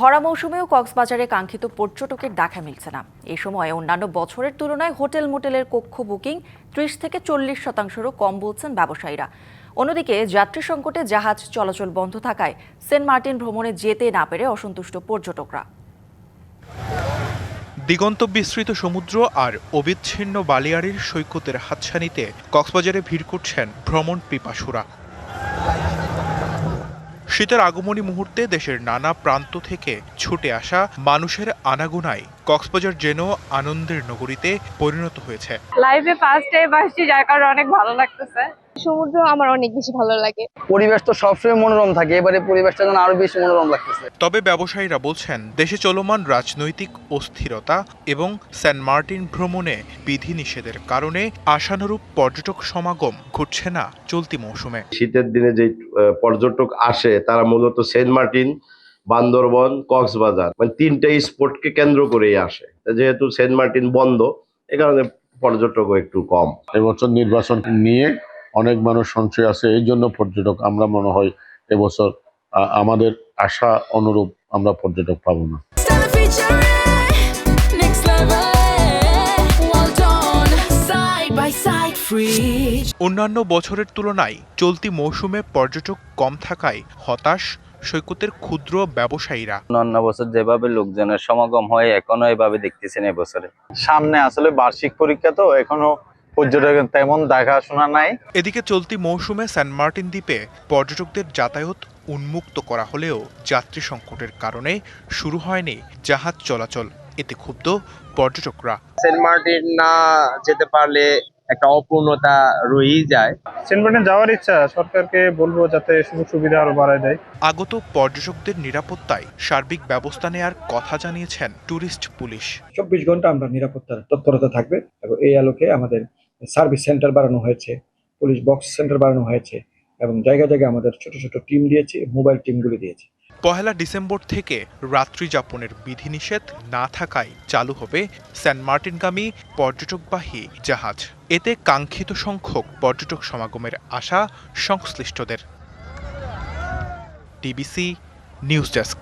ভরা মৌসুমেও কক্সবাজারে কাঙ্ক্ষিত পর্যটকের দেখা মিলছে না। এই সময় অন্যান্য বছরের তুলনায় হোটেল মোটেলের কক্ষ বুকিং ত্রিশ থেকে চল্লিশ শতাংশেরও কম বলছেন ব্যবসায়ীরা। অন্যদিকে যাত্রী সংকটে জাহাজ চলাচল বন্ধ থাকায় সেন্ট মার্টিন ভ্রমণে যেতে না পেরে অসন্তুষ্ট পর্যটকরা দিগন্ত বিস্তৃত সমুদ্র আর অবিচ্ছিন্ন বালিয়াড়ির সৈকতের হাতছানিতে কক্সবাজারে ভিড় করছেন ভ্রমণ পিপাসুরা। শীতের আগমনী মুহূর্তে দেশের নানা প্রান্ত থেকে ছুটে আসা মানুষের আনাগোনায় কক্সবাজার যেন আনন্দের নগরীতে পরিণত হয়েছে। লাইফে ফার্স্ট টাইম আসছি যার কারণে অনেক ভালো লাগতেছে। সমুদ্র আমার অনেক বেশি ভালো লাগে। পরিবেশ তো সবসময় মনোরম থাকে এবারে পরিবেশটা যেন আরও বেশি মনোরম লাগতেছে। তবে ব্যবসায়ীরা বলছেন দেশে চলমান রাজনৈতিক অস্থিরতা এবং সেন্ট মার্টিন ভ্রমণে বিধিনিষেধের কারণে আশানুরূপ পর্যটক সমাগম ঘটছে না চলতি মৌসুমে। শীতের দিনে যে পর্যটক আসে তারা মূলত সেন্ট মার্টিন বান্দরবন কক্সবাজার মানে তিনটে স্পটকে কেন্দ্র করেই আসে। যেহেতু সেন্ট মার্টিন বন্ধ এ কারণে পর্যটকও একটু কম। এবছর নির্বাচন নিয়ে অনেক মানুষ সঞ্চয় আছে এই জন্য পর্যটক আমরা মনে হয় এবছর আমাদের আশা অনুরূপ আমরা পর্যটক পাবো না. অন্যান্য বছরের তুলনায় চলতি মৌসুমে পর্যটক কম থাকায় হতাশ সৈকতের ক্ষুদ্র ব্যবসায়ীরা। অন্যান্য বছর যেভাবে লোকজনের সমাগম হয় এখনও এভাবে দেখতেছেন এবছরে সামনে আসলে বার্ষিক পরীক্ষা তো এখনও পর্যটকের তেমন দেখাশোনা নাই। এদিকে চলতি মৌসুমে সেন্ট মার্টিন দ্বীপে পর্যটকদের যাতায়াত উন্মুক্ত করা হলেও যাত্রী সংকটের কারণে শুরু হয়নি জাহাজ চলাচল। এতে ক্ষুব্ধ পর্যটকরা। সেন্ট মার্টিন না যেতে পারলে একটা অপূর্ণতা রয়েই যায়। সেন্ট মার্টিন যাওয়ার ইচ্ছা সরকারকে বলব যাতে সুযোগ সুবিধা আরও বাড়ায় দেয়। আগত পর্যটকদের নিরাপত্তায় সার্বিক ব্যবস্থা নেয়ার কথা জানিয়েছেন ট্যুরিস্ট পুলিশ। চব্বিশ ঘণ্টা আমরা নিরাপত্তার তৎপরতা থাকবে এবং এই আলোকে আমাদের সার্ভিস সেন্টার বাড়ানো হয়েছে পুলিশ বক্স সেন্টার বাড়ানো হয়েছে এবং জায়গায় জায়গায় আমাদের ছোট ছোট টিম দিয়েছি মোবাইল টিমগুলি দিয়েছি। পহেলা ডিসেম্বর থেকে রাত্রি যাপনের বিধিনিষেধ না থাকায় চালু হবে সেন্ট মার্টিনগামী পর্যটকবাহী জাহাজ। এতে কাঙ্ক্ষিত সংখ্যক পর্যটক সমাগমের আশা সংশ্লিষ্টদের। TBC news desk.